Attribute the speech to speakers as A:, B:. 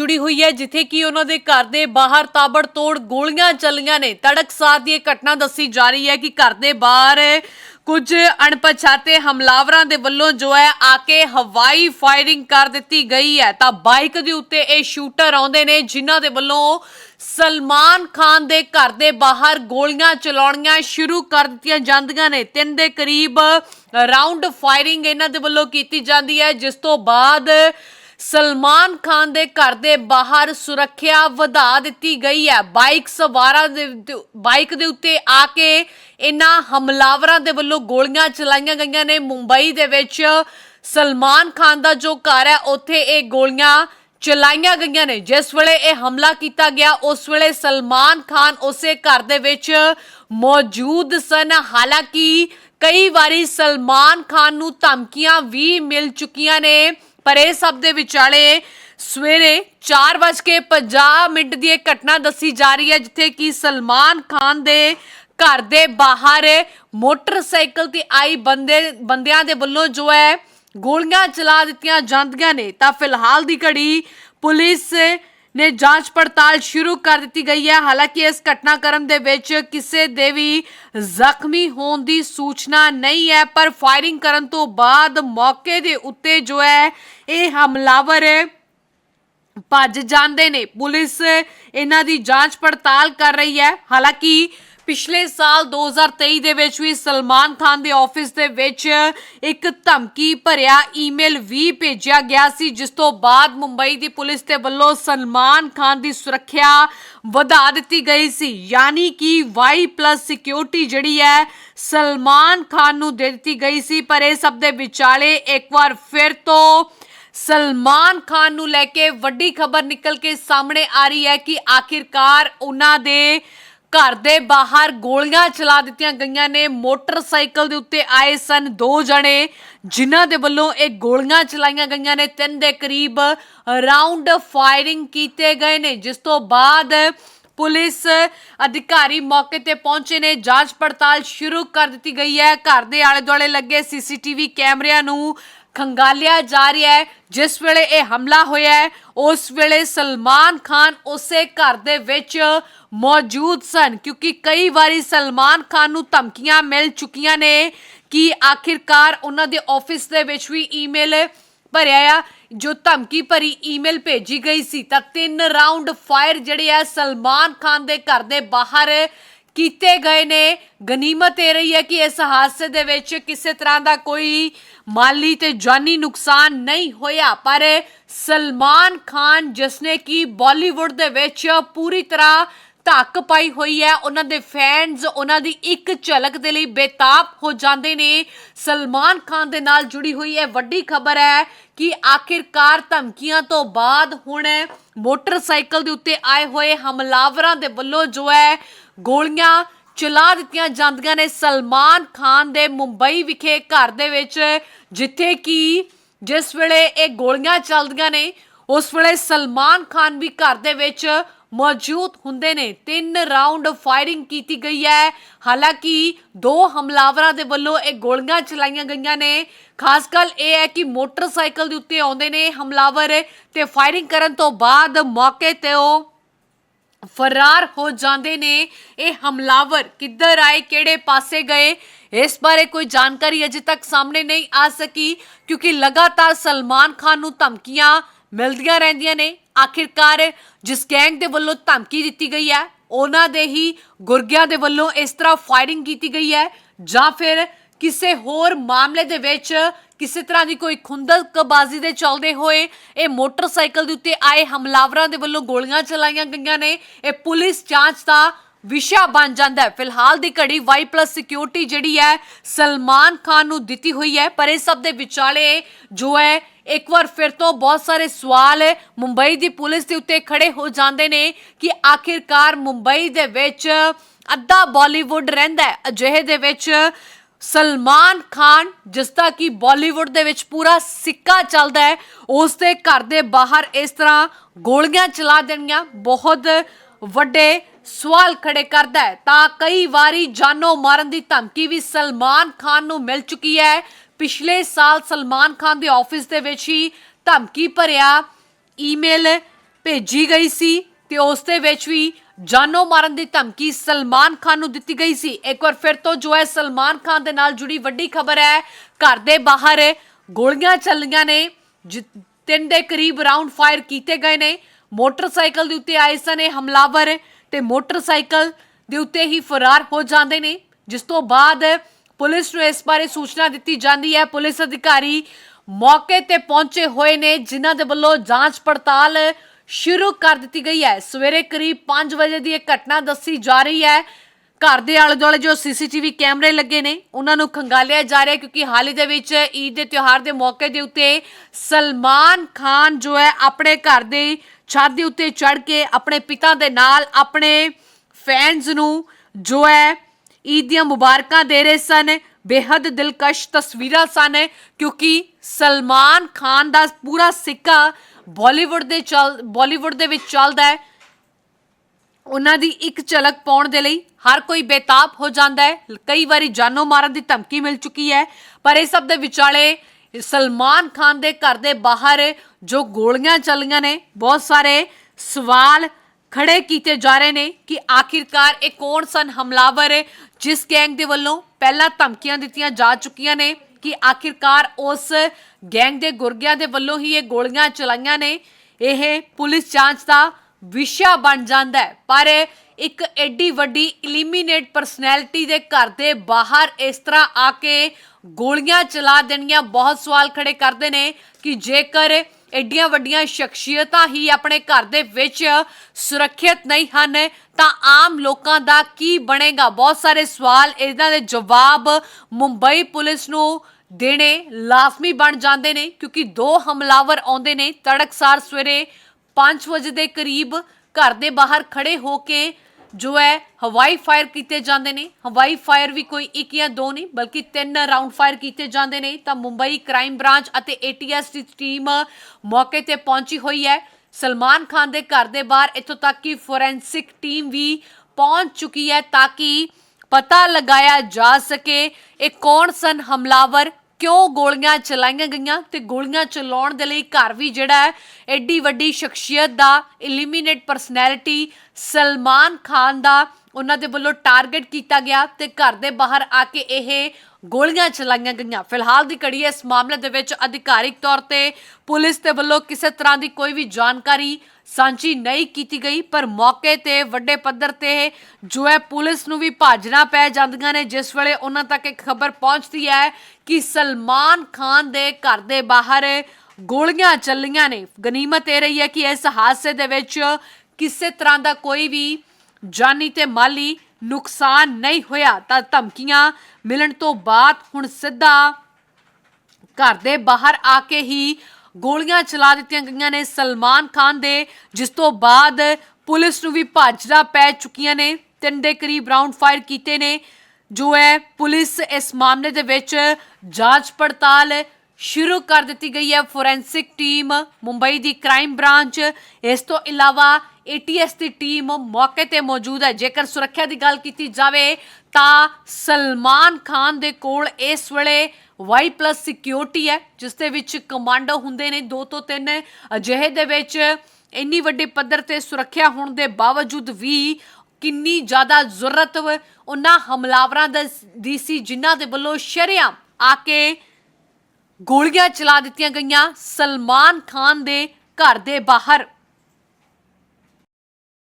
A: ਜੁੜੀ ਹੋਈ ਹੈ, ਜਿੱਥੇ ਕਿ ਉਹਨਾਂ ਦੇ ਘਰ ਦੇ ਬਾਹਰ ਤਾਬੜਤੋੜ ਗੋਲੀਆਂ ਚੱਲੀਆਂ ਨੇ। ਤੜਕਸਾਰ ਦੀ ਇਹ ਘਟਨਾ ਦੱਸੀ ਜਾ ਰਹੀ ਹੈ ਕਿ ਘਰ ਦੇ ਬਾਹਰ ਕੁਝ ਅਣਪਛਾਤੇ ਹਮਲਾਵਰਾਂ ਦੇ ਵੱਲੋਂ ਜੋ ਹੈ ਆ ਕੇ ਹਵਾਈ ਫਾਇਰਿੰਗ ਕਰ ਦਿੱਤੀ ਗਈ ਹੈ। ਤਾਂ ਬਾਈਕ ਦੇ ਉੱਤੇ ਇਹ ਸ਼ੂਟਰ ਆਉਂਦੇ ਨੇ, ਜਿਨ੍ਹਾਂ ਦੇ ਵੱਲੋਂ ਸਲਮਾਨ ਖਾਨ ਦੇ ਘਰ ਦੇ ਬਾਹਰ ਗੋਲੀਆਂ ਚਲਾਉਣੀਆਂ ਸ਼ੁਰੂ ਕਰ ਦਿੱਤੀਆਂ ਜਾਂਦੀਆਂ ਨੇ। ਤਿੰਨ ਦੇ ਕਰੀਬ ਰਾਉਂਡ ਫਾਇਰਿੰਗ ਇਹਨਾਂ ਦੇ ਵੱਲੋਂ ਕੀਤੀ ਜਾਂਦੀ ਹੈ, ਜਿਸ ਤੋਂ ਬਾਅਦ ਸਲਮਾਨ ਖਾਨ ਦੇ ਘਰ ਦੇ ਬਾਹਰ ਸੁਰੱਖਿਆ ਵਧਾ ਦਿੱਤੀ ਗਈ ਹੈ। ਬਾਈਕ ਸਵਾਰਾਂ ਦੇ ਬਾਈਕ ਦੇ ਉੱਤੇ ਆ ਕੇ ਇਹਨਾਂ ਹਮਲਾਵਰਾਂ ਦੇ ਵੱਲੋਂ ਗੋਲੀਆਂ ਚਲਾਈਆਂ ਗਈਆਂ ਨੇ। ਮੁੰਬਈ ਦੇ ਵਿੱਚ ਸਲਮਾਨ ਖਾਨ ਦਾ ਜੋ ਘਰ ਹੈ, ਉੱਥੇ ਇਹ ਗੋਲੀਆਂ ਚਲਾਈਆਂ ਗਈਆਂ ਨੇ। ਜਿਸ ਵੇਲੇ ਇਹ ਹਮਲਾ ਕੀਤਾ ਗਿਆ, ਉਸ ਵੇਲੇ ਸਲਮਾਨ ਖਾਨ ਉਸੇ ਘਰ ਦੇ ਵਿੱਚ ਮੌਜੂਦ ਸਨ। ਹਾਲਾਂਕਿ ਕਈ ਵਾਰੀ ਸਲਮਾਨ ਖਾਨ ਨੂੰ ਧਮਕੀਆਂ ਵੀ ਮਿਲ ਚੁੱਕੀਆਂ ਨੇ। ਪਰ ਇਹ ਸਭ ਦੇ ਵਿਚਾਲੇ ਸਵੇਰੇ 4:50 ਮਿੰਟ ਦੀ ਇਹ ਘਟਨਾ ਦੱਸੀ ਜਾ ਰਹੀ ਹੈ, ਜਿੱਥੇ ਕਿ ਸਲਮਾਨ ਖਾਨ ਦੇ ਘਰ ਦੇ ਬਾਹਰ ਮੋਟਰਸਾਈਕਲ ਤੇ ਆਈ ਬੰਦੇ, ਬੰਦਿਆਂ ਦੇ ਵੱਲੋਂ ਜੋ ਹੈ ਗੋਲੀਆਂ ਚਲਾ ਦਿੱਤੀਆਂ ਜਾਂਦੀਆਂ ਨੇ। ਤਾਂ ਫਿਲਹਾਲ ਦੀ ਘੜੀ ਪੁਲਿਸ ਨੇ ਜਾਂਚ ਪੜਤਾਲ ਸ਼ੁਰੂ ਕਰ ਦਿੱਤੀ ਗਈ ਹੈ। ਹਾਲਾਂਕਿ ਇਸ ਘਟਨਾਕ੍ਰਮ ਦੇ ਵਿੱਚ ਕਿਸੇ ਦੇ ਵੀ ਜ਼ਖਮੀ ਹੋਣ ਦੀ ਸੂਚਨਾ ਨਹੀਂ ਹੈ, ਪਰ ਫਾਇਰਿੰਗ ਕਰਨ ਤੋਂ ਬਾਅਦ ਮੌਕੇ ਦੇ ਉੱਤੇ ਜੋ ਹੈ, ਇਹ ਹਮਲਾਵਰ ਭੱਜ ਜਾਂਦੇ ਨੇ। ਪੁਲਿਸ ਇਹਨਾਂ ਦੀ ਜਾਂਚ ਪੜਤਾਲ ਕਰ ਰਹੀ ਹੈ। ਹਾਲਾਂਕਿ ਪਿਛਲੇ ਸਾਲ 2023 ਦੇ ਵਿੱਚ ਵੀ ਸਲਮਾਨ ਖਾਨ ਦੇ ਆਫਿਸ ਦੇ ਵਿੱਚ ਇੱਕ ਧਮਕੀ ਭਰਿਆ ਈਮੇਲ ਵੀ ਭੇਜਿਆ ਗਿਆ ਸੀ, ਜਿਸ ਤੋਂ ਬਾਅਦ ਮੁੰਬਈ ਦੀ ਪੁਲਿਸ ਦੇ ਵੱਲੋਂ ਸਲਮਾਨ ਖਾਨ ਦੀ ਸੁਰੱਖਿਆ ਵਧਾ ਦਿੱਤੀ ਗਈ ਸੀ। ਯਾਨੀ ਕਿ ਵਾਈ ਪਲੱਸ ਸਿਕਿਉਰਿਟੀ ਜਿਹੜੀ ਹੈ, ਸਲਮਾਨ ਖਾਨ ਨੂੰ ਦੇ ਦਿੱਤੀ ਗਈ ਸੀ। ਪਰ ਇਹ ਸਭ ਦੇ ਵਿਚਾਲੇ ਇੱਕ ਵਾਰ ਫਿਰ ਤੋਂ ਸਲਮਾਨ ਖਾਨ ਨੂੰ ਲੈ ਕੇ ਵੱਡੀ ਖਬਰ ਨਿਕਲ ਕੇ ਸਾਹਮਣੇ ਆ ਰਹੀ ਹੈ ਕਿ ਆਖਿਰਕਾਰ ਉਹਨਾਂ ਦੇ ਘਰ ਦੇ ਬਾਹਰ ਗੋਲੀਆਂ ਚਲਾ ਦਿੱਤੀਆਂ ਗਈਆਂ ਨੇ। ਮੋਟਰਸਾਈਕਲ ਦੇ ਉੱਤੇ ਆਏ ਸਨ ਦੋ ਜਣੇ, ਜਿਨ੍ਹਾਂ ਦੇ ਵੱਲੋਂ ਇਹ ਗੋਲੀਆਂ ਚਲਾਈਆਂ ਗਈਆਂ ਨੇ। ਤਿੰਨ ਦੇ ਕਰੀਬ ਰਾਉਂਡ ਫਾਇਰਿੰਗ ਕੀਤੇ ਗਏ ਨੇ, ਜਿਸ ਤੋਂ ਬਾਅਦ ਪੁਲਿਸ ਅਧਿਕਾਰੀ ਮੌਕੇ ਤੇ ਪਹੁੰਚੇ ਨੇ। ਜਾਂਚ ਪੜਤਾਲ ਸ਼ੁਰੂ ਕਰ ਦਿੱਤੀ ਗਈ ਹੈ। ਘਰ ਦੇ ਆਲੇ ਦੁਆਲੇ ਲੱਗੇ ਸੀਸੀਟੀਵੀ ਕੈਮਰਿਆਂ ਨੂੰ ਖੰਗਾਲਿਆ ਜਾ ਰਿਹਾ ਹੈ, ਜਿਸ ਵੇਲੇ ਇਹ ਹਮਲਾ ਹੋਇਆ ਹੈ, ਉਸ ਵੇਲੇ ਸਲਮਾਨ ਖਾਨ ਉਸੇ ਘਰ ਦੇ ਵਿੱਚ ਮੌਜੂਦ ਸਨ, ਕਿਉਂਕਿ ਕਈ ਵਾਰੀ ਸਲਮਾਨ ਖਾਨ ਨੂੰ ਧਮਕੀਆਂ ਮਿਲ ਚੁੱਕੀਆਂ ਨੇ ਕਿ ਆਖਿਰਕਾਰ ਉਹਨਾਂ ਦੇ ਆਫਿਸ ਦੇ ਵਿੱਚ ਵੀ ਈਮੇਲ ਭਰਿਆ ਆ, ਜੋ ਧਮਕੀ ਭਰੀ ਈਮੇਲ ਭੇਜੀ ਗਈ ਸੀ। ਤਾਂ ਤਿੰਨ ਰਾਉਂਡ ਫਾਇਰ ਜਿਹੜੇ ਆ, ਸਲਮਾਨ ਖਾਨ ਦੇ ਘਰ ਦੇ ਬਾਹਰ ਕੀਤੇ ਗਏ ਨੇ। ਗਨੀਮਤ ਇਹ ਰਹੀ ਹੈ ਕਿ ਇਸ ਹਾਦਸੇ ਦੇ ਵਿੱਚ ਕਿਸੇ ਤਰ੍ਹਾਂ ਦਾ ਕੋਈ ਮਾਲੀ ਤੇ ਜਾਨੀ ਨੁਕਸਾਨ ਨਹੀਂ ਹੋਇਆ। ਪਰ ਸਲਮਾਨ ਖਾਨ ਜਿਸਨੇ ਕਿ ਬਾਲੀਵੁੱਡ ਦੇ ਵਿੱਚ ਪੂਰੀ ਤਰ੍ਹਾਂ ਧੱਕ ਪਾਈ ਹੋਈ ਹੈ, ਉਹਨਾਂ ਦੇ ਫੈਨਸ ਉਹਨਾਂ ਦੀ ਇੱਕ ਝਲਕ ਦੇ ਲਈ ਬੇਤਾਬ ਹੋ ਜਾਂਦੇ ਨੇ। ਸਲਮਾਨ ਖਾਨ ਦੇ ਨਾਲ ਜੁੜੀ ਹੋਈ ਇਹ ਵੱਡੀ ਖਬਰ ਹੈ ਕਿ ਆਖਿਰਕਾਰ ਧਮਕੀਆਂ ਤੋਂ ਬਾਅਦ ਹੁਣ ਮੋਟਰਸਾਈਕਲ ਦੇ ਉੱਤੇ ਆਏ ਹੋਏ ਹਮਲਾਵਰਾਂ ਦੇ ਵੱਲੋਂ ਜੋ ਹੈ ਗੋਲੀਆਂ ਚਲਾ ਦਿੱਤੀਆਂ ਜਾਂਦੀਆਂ ਨੇ ਸਲਮਾਨ ਖਾਨ ਦੇ ਮੁੰਬਈ ਵਿਖੇ ਘਰ ਦੇ ਵਿੱਚ, ਜਿੱਥੇ ਕਿ ਜਿਸ ਵੇਲੇ ਇਹ ਗੋਲੀਆਂ ਚੱਲਦੀਆਂ ਨੇ, ਉਸ ਵੇਲੇ ਸਲਮਾਨ ਖਾਨ ਵੀ ਘਰ ਦੇ ਵਿੱਚ ਮੌਜੂਦ ਹੁੰਦੇ ਨੇ। ਤਿੰਨ ਰਾਉਂਡ ਫਾਇਰਿੰਗ ਕੀਤੀ ਗਈ ਹੈ। ਹਾਲਾਂਕਿ ਦੋ ਹਮਲਾਵਰਾਂ ਦੇ ਵੱਲੋਂ ਇਹ ਗੋਲੀਆਂ ਚਲਾਈਆਂ ਗਈਆਂ ਨੇ। ਖਾਸ ਗੱਲ ਇਹ ਹੈ ਕਿ ਮੋਟਰਸਾਈਕਲ ਦੇ ਉੱਤੇ ਆਉਂਦੇ ਨੇ ਹਮਲਾਵਰ ਤੇ ਫਾਇਰਿੰਗ ਕਰਨ ਤੋਂ ਬਾਅਦ ਮੌਕੇ ਤੇ ਉਹ ਫਰਾਰ ਹੋ ਜਾਂਦੇ ਨੇ। ਇਹ ਹਮਲਾਵਰ ਕਿੱਧਰ ਆਏ, ਕਿਹੜੇ ਪਾਸੇ ਗਏ, ਇਸ ਬਾਰੇ ਕੋਈ ਜਾਣਕਾਰੀ ਅਜੇ ਤੱਕ ਸਾਹਮਣੇ ਨਹੀਂ ਆ ਸਕੀ, ਕਿਉਂਕਿ ਲਗਾਤਾਰ ਸਲਮਾਨ ਖਾਨ ਨੂੰ ਧਮਕੀਆਂ ਮਿਲਦੀਆਂ ਰਹਿੰਦੀਆਂ ਨੇ। ਆਖਿਰਕਾਰ ਜਿਸ ਗੈਂਗ ਦੇ ਵੱਲੋਂ ਧਮਕੀ ਦਿੱਤੀ ਗਈ ਹੈ, ਉਹਨਾਂ ਦੇ ਹੀ ਗੁਰਗਿਆਂ ਦੇ ਵੱਲੋਂ ਇਸ ਤਰ੍ਹਾਂ ਫਾਇਰਿੰਗ ਕੀਤੀ ਗਈ ਹੈ ਜਾਂ ਫਿਰ ਕਿਸੇ ਹੋਰ ਮਾਮਲੇ ਦੇ ਵਿੱਚ ਕਿਸੇ ਤਰ੍ਹਾਂ ਦੀ ਕੋਈ ਖੁੰਦਕਬਾਜ਼ੀ ਦੇ ਚੱਲਦੇ ਹੋਏ ਇਹ ਮੋਟਰਸਾਈਕਲ ਦੇ ਉੱਤੇ ਆਏ ਹਮਲਾਵਰਾਂ ਦੇ ਵੱਲੋਂ ਗੋਲੀਆਂ ਚਲਾਈਆਂ ਗਈਆਂ ਨੇ, ਇਹ ਪੁਲਿਸ ਜਾਂਚ ਦਾ ਵਿਸ਼ਾ ਬਣ ਜਾਂਦਾ ਹੈ। ਫਿਲਹਾਲ ਦੀ ਘੜੀ ਵਾਈ ਪਲੱਸ ਸਿਕਿਉਰਿਟੀ ਜਿਹੜੀ ਹੈ, ਸਲਮਾਨ ਖਾਨ ਨੂੰ ਦਿੱਤੀ ਹੋਈ ਹੈ, ਪਰ ਇਹ ਸਭ ਦੇ ਵਿਚਾਲੇ ਜੋ ਹੈ, ਇੱਕ ਵਾਰ ਫਿਰ ਤੋਂ ਬਹੁਤ ਸਾਰੇ ਸਵਾਲ ਮੁੰਬਈ ਦੀ ਪੁਲਿਸ ਦੇ ਉੱਤੇ ਖੜੇ ਹੋ ਜਾਂਦੇ ਨੇ ਕਿ ਆਖਿਰਕਾਰ ਮੁੰਬਈ ਦੇ ਵਿੱਚ ਅੱਧਾ ਬਾਲੀਵੁੱਡ ਰਹਿੰਦਾ ਹੈ। ਅਜਿਹੇ ਦੇ ਵਿੱਚ ਸਲਮਾਨ ਖਾਨ, ਜਿਸ ਦਾ ਕਿ ਬਾਲੀਵੁੱਡ ਦੇ ਵਿੱਚ ਪੂਰਾ ਸਿੱਕਾ ਚੱਲਦਾ ਹੈ, ਉਸ ਦੇ ਘਰ ਦੇ ਬਾਹਰ ਇਸ ਤਰ੍ਹਾਂ ਗੋਲੀਆਂ ਚਲਾ ਦੇਣੀਆਂ ਬਹੁਤ ਵੱਡੇ ਸਵਾਲ ਖੜੇ ਕਰਦਾ ਹੈ। ਤਾਂ ਕਈ ਵਾਰੀ ਜਾਨੋਂ ਮਾਰਨ ਦੀ ਧਮਕੀ ਵੀ ਸਲਮਾਨ ਖਾਨ ਨੂੰ ਮਿਲ ਚੁੱਕੀ ਹੈ। ਪਿਛਲੇ ਸਾਲ ਸਲਮਾਨ ਖਾਨ ਦੇ ਆਫਿਸ ਦੇ ਵਿੱਚ ਹੀ ਧਮਕੀ ਭਰਿਆ ਈਮੇਲ ਭੇਜੀ ਗਈ ਸੀ ਤੇ ਉਸ ਦੇ ਵਿੱਚ ਵੀ ਜਾਨੋਂ ਮਾਰਨ ਦੀ ਧਮਕੀ ਸਲਮਾਨ ਖਾਨ ਨੂੰ ਦਿੱਤੀ ਗਈ ਸੀ। ਇੱਕ ਵਾਰ ਫਿਰ ਤੋਂ ਜੋ ਹੈ, ਸਲਮਾਨ ਖਾਨ ਦੇ ਨਾਲ ਜੁੜੀ ਵੱਡੀ ਖਬਰ ਹੈ, ਘਰ ਦੇ ਬਾਹਰ ਗੋਲੀਆਂ ਚੱਲੀਆਂ ਨੇ, ਜਿ- ਤਿੰਨ ਦੇ ਕਰੀਬ ਰਾਉਂਡ ਫਾਇਰ ਕੀਤੇ ਗਏ ਨੇ। ਮੋਟਰਸਾਈਕਲ ਦੇ ਉੱਤੇ ਆਏ ਸਨ ਹਮਲਾਵਰ ਤੇ ਮੋਟਰਸਾਈਕਲ ਦੇ ਉੱਤੇ ਹੀ ਫਰਾਰ ਹੋ ਜਾਂਦੇ ਨੇ, ਜਿਸ ਤੋਂ ਬਾਅਦ ਪੁਲਿਸ ਨੂੰ ਇਸ ਬਾਰੇ ਸੂਚਨਾ ਦਿੱਤੀ ਜਾਂਦੀ ਹੈ। ਪੁਲਿਸ ਅਧਿਕਾਰੀ ਮੌਕੇ ਤੇ ਪਹੁੰਚੇ ਹੋਏ ਨੇ, ਜਿਨ੍ਹਾਂ ਦੇ ਵੱਲੋਂ ਜਾਂਚ ਪੜਤਾਲ ਸ਼ੁਰੂ ਕਰ ਦਿੱਤੀ ਗਈ ਹੈ। ਸਵੇਰੇ ਕਰੀਬ 5 ਵਜੇ ਦੀ ਇਹ ਘਟਨਾ ਦੱਸੀ ਜਾ ਰਹੀ ਹੈ। ਘਰ ਦੇ ਆਲੇ ਦੁਆਲੇ ਜੋ ਸੀਸੀਟੀਵੀ ਕੈਮਰੇ ਲੱਗੇ ਨੇ, ਉਹਨਾਂ ਨੂੰ ਖੰਗਾਲਿਆ ਜਾ ਰਿਹਾ ਕਿਉਂਕਿ ਹਾਲ ਹੀ ਦੇ ਵਿੱਚ ਈਦ ਦੇ ਤਿਉਹਾਰ ਦੇ ਮੌਕੇ ਦੇ ਉੱਤੇ ਸਲਮਾਨ ਖਾਨ ਜੋ ਹੈ ਆਪਣੇ ਘਰ ਦੇ ਛੱਤ ਦੇ ਉੱਤੇ ਚੜ ਕੇ ਆਪਣੇ ਪਿਤਾ ਦੇ ਨਾਲ ਆਪਣੇ ਫੈਨਸ ਨੂੰ ਜੋ ਹੈ ਈਦ ਦੀਆਂ ਮੁਬਾਰਕਾਂ ਦੇ ਰਹੇ ਸਨ। ਬੇहद ਦਿਲਕਸ਼ ਤਸਵੀਰਾਂ ਸਨ ਕਿਉਂਕਿ ਸਲਮਾਨ ਖਾਨ ਦਾ ਪੂਰਾ ਸਿੱਕਾ ਬਾਲੀਵੁੱਡ ਦੇ ਚੱਲ, ਬਾਲੀਵੁੱਡ ਦੇ ਵਿੱਚ ਚੱਲਦਾ ਹੈ। ਉਹਨਾਂ ਦੀ ਇੱਕ ਝਲਕ ਪਾਉਣ ਦੇ ਲਈ ਹਰ ਕੋਈ ਬੇਤਾਬ ਹੋ ਜਾਂਦਾ ਹੈ। ਕਈ ਵਾਰੀ ਜਾਨੋਂ ਮਾਰਨ ਦੀ ਧਮਕੀ ਮਿਲ ਚੁੱਕੀ ਹੈ। ਪਰ ਇਹ ਸਭ ਦੇ ਵਿਚਾਲੇ ਸਲਮਾਨ ਖਾਨ ਦੇ ਘਰ ਦੇ ਬਾਹਰ ਜੋ ਗੋਲੀਆਂ ਚੱਲੀਆਂ ਨੇ, ਬਹੁਤ ਸਾਰੇ ਸਵਾਲ ਖੜੇ ਕੀਤੇ ਜਾ ਰਹੇ ਨੇ ਕਿ ਆਖਿਰਕਾਰ ਇਹ ਕੌਣ ਸਨ? ਹਮਲਾਵਰ ਜਿਸ ਗੈਂਗ ਦੇ ਵੱਲੋਂ ਪਹਿਲਾਂ ਧਮਕੀਆਂ ਦਿੱਤੀਆਂ ਜਾ ਚੁੱਕੀਆਂ ਨੇ। ਕਿ ਆਖਿਰਕਾਰ ਉਸ ਗੈਂਗ ਦੇ ਗੁਰਗਿਆਂ ਦੇ ਵੱਲੋਂ ਹੀ ਇਹ ਗੋਲੀਆਂ ਚਲਾਈਆਂ ਨੇ, ਇਹ ਪੁਲਿਸ ਜਾਂਚ ਦਾ ਵਿਸ਼ਾ ਬਣ ਜਾਂਦਾ ਹੈ। ਪਰ ਇੱਕ ਐਡੀ ਵੱਡੀ ਇਲੀਮੀਨੇਟ ਪਰਸਨੈਲਿਟੀ ਦੇ ਘਰ ਦੇ ਬਾਹਰ ਇਸ ਤਰ੍ਹਾਂ ਆ ਕੇ ਗੋਲੀਆਂ ਚਲਾ ਦੇਣੀਆਂ ਬਹੁਤ ਸਵਾਲ ਖੜੇ ਕਰਦੇ ਨੇ ਕਿ ਜੇਕਰ ਐਡੀਆਂ ਵੱਡੀਆਂ ਸ਼ਖਸੀਅਤਾਂ ਹੀ ਆਪਣੇ ਘਰ ਦੇ ਵਿੱਚ ਸੁਰੱਖਿਅਤ ਨਹੀਂ ਹਨ, ਤਾਂ ਆਮ ਲੋਕਾਂ ਦਾ ਕੀ ਬਣੇਗਾ? ਬਹੁਤ ਸਾਰੇ ਸਵਾਲ ਇਹਨਾਂ ਦੇ ਜਵਾਬ ਮੁੰਬਈ ਪੁਲਿਸ ਨੂੰ ਦੇਣੇ ਲਾਜ਼ਮੀ ਬਣ ਜਾਂਦੇ ਨੇ, ਕਿਉਂਕਿ ਦੋ ਹਮਲਾਵਰ ਆਉਂਦੇ ਨੇ। ਤੜਕਸਾਰ ਸਵੇਰੇ 5 ਵਜੇ ਦੇ ਕਰੀਬ ਘਰ ਦੇ ਬਾਹਰ ਖੜੇ ਹੋ ਕੇ ਜੋ ਹੈ ਹਵਾਈ ਫਾਇਰ ਕੀਤੇ ਜਾਂਦੇ ਨੇ। ਹਵਾਈ ਫਾਇਰ ਵੀ ਕੋਈ ਇੱਕ ਜਾਂ ਦੋ ਨਹੀਂ, ਬਲਕਿ ਤਿੰਨ ਰਾਉਂਡ ਫਾਇਰ ਕੀਤੇ ਜਾਂਦੇ ਨੇ। ਤਾਂ ਮੁੰਬਈ ਕ੍ਰਾਈਮ ਬ੍ਰਾਂਚ ਅਤੇ ਏਟੀਐਸ ਦੀ ਟੀਮ ਮੌਕੇ ਤੇ ਪਹੁੰਚੀ ਹੋਈ ਹੈ। ਸਲਮਾਨ ਖਾਨ ਦੇ ਘਰ ਦੇ ਬਾਹਰ ਇੱਥੋਂ ਤੱਕ ਕਿ ਫੋਰੈਂਸਿਕ ਟੀਮ ਵੀ ਪਹੁੰਚ ਚੁੱਕੀ ਹੈ ਤਾਂ ਕਿ ਪਤਾ ਲਗਾਇਆ ਜਾ ਸਕੇ ਇਹ ਕੌਣ ਸਨ ਹਮਲਾਵਰ। ਕਿਉਂ ਗੋਲੀਆਂ ਚਲਾਈਆਂ ਗਈਆਂ ਤੇ ਗੋਲੀਆਂ ਚਲਾਉਣ ਦੇ ਲਈ ਘਰ ਵੀ ਜਿਹੜਾ ਹੈ, ਐਡੀ ਵੱਡੀ ਸ਼ਖਸੀਅਤ ਦਾ ਇਲੀਮੀਨੇਟ ਪਰਸਨੈਲਿਟੀ ਸਲਮਾਨ ਖਾਨ ਦਾ ਉਹਨਾਂ ਦੇ ਵੱਲੋਂ ਟਾਰਗੇਟ ਕੀਤਾ ਗਿਆ ਤੇ ਘਰ ਦੇ ਬਾਹਰ ਆ ਕੇ ਇਹ ਗੋਲੀਆਂ ਚਲਾਈਆਂ ਗਈਆਂ। ਫਿਲਹਾਲ ਦੀ ਘੜੀ ਇਸ ਮਾਮਲੇ ਦੇ ਵਿੱਚ ਅਧਿਕਾਰਿਕ ਤੌਰ ਤੇ ਪੁਲਿਸ ਦੇ ਵੱਲੋਂ ਕਿਸੇ ਤਰ੍ਹਾਂ ਦੀ ਕੋਈ ਵੀ ਜਾਣਕਾਰੀ ਸਾਂਝੀ ਨਹੀਂ ਕੀਤੀ ਗਈ, ਪਰ ਮੌਕੇ ਤੇ ਵੱਡੇ ਪੱਧਰ ਤੇ ਜੋ ਹੈ ਪੁਲਿਸ ਨੂੰ ਵੀ ਭਾਜਣਾ ਪੈ ਜਾਂਦੀਆਂ ਨੇ। ਜਿਸ ਵੇਲੇ ਉਹਨਾਂ ਤੱਕ ਇੱਕ ਖਬਰ ਪਹੁੰਚਦੀ ਹੈ ਕਿ ਸਲਮਾਨ ਖਾਨ ਦੇ ਘਰ ਦੇ ਬਾਹਰ ਗੋਲੀਆਂ ਚੱਲੀਆਂ ਨੇ। ਗਨੀਮਤ ਇਹ ਰਹੀ ਹੈ ਕਿ ਇਸ ਹਾਦਸੇ ਦੇ ਵਿੱਚ ਕਿਸੇ ਤਰ੍ਹਾਂ ਦਾ ਕੋਈ ਵੀ ਜਾਨੀ ਤੇ ਮਾਲੀ ਨੁਕਸਾਨ ਨਹੀਂ ਹੋਇਆ। ਤਾਂ ਧਮਕੀਆਂ ਮਿਲਣ ਤੋਂ ਬਾਅਦ ਹੁਣ ਸਿੱਧਾ ਘਰ ਦੇ ਬਾਹਰ ਆ ਕੇ ਹੀ ਗੋਲੀਆਂ ਚਲਾ ਦਿੱਤੀਆਂ ਗਈਆਂ ਨੇ ਸਲਮਾਨ ਖਾਨ ਦੇ, ਜਿਸ ਤੋਂ ਬਾਅਦ ਪੁਲਿਸ ਨੂੰ ਵੀ ਭਾਜੜਾ ਪੈ ਚੁੱਕੀਆਂ ਨੇ, ਤਿੰਨ ਦੇ ਕਰੀਬ ਰਾਉਂਡ ਫਾਇਰ ਕੀਤੇ ਨੇ। ਜੋ ਹੈ, ਪੁਲਿਸ ਇਸ ਮਾਮਲੇ ਦੇ ਵਿੱਚ ਜਾਂਚ ਪੜਤਾਲ ਸ਼ੁਰੂ ਕਰ ਦਿੱਤੀ ਗਈ ਹੈ। ਫੋਰੈਂਸਿਕ ਟੀਮ ਮੁੰਬਈ ਦੀ ਕ੍ਰਾਈਮ ਬ੍ਰਾਂਚ ਇਸ ਤੋਂ ਇਲਾਵਾ ਏਟੀਐਸ ਦੀ ਟੀਮ ਮੌਕੇ ਤੇ ਮੌਜੂਦ ਹੈ। ਜੇਕਰ ਸੁਰੱਖਿਆ ਦੀ ਗੱਲ ਕੀਤੀ ਜਾਵੇ, ਤਾਂ ਸਲਮਾਨ ਖਾਨ ਦੇ ਕੋਲ ਇਸ ਵੇਲੇ ਵਾਈ ਪਲੱਸ ਸਿਕਿਉਰਿਟੀ ਹੈ, ਜਿਸ ਦੇ ਵਿੱਚ ਕਮਾਂਡੋ ਹੁੰਦੇ ਨੇ, ਦੋ ਤੋਂ ਤਿੰਨ ਅਜਿਹੇ ਦੇ ਵਿੱਚ ਇੰਨੀ ਵੱਡੀ ਪੱਧਰ ਤੇ ਸੁਰੱਖਿਆ ਹੋਣ ਦੇ ਬਾਵਜੂਦ ਵੀ ਕਿੰਨੀ ਜ਼ਿਆਦਾ ਜ਼ਰੂਰਤ ਉਹਨਾਂ ਹਮਲਾਵਰਾਂ ਦਾ ਦੀ ਸੀ, ਜਿਨ੍ਹਾਂ ਦੇ ਵੱਲੋਂ ਸ਼ਰੇਆਮ ਆ ਕੇ ਗੋਲੀਆਂ ਚਲਾ ਦਿੱਤੀਆਂ ਗਈਆਂ ਸਲਮਾਨ ਖਾਨ ਦੇ ਘਰ ਦੇ ਬਾਹਰ।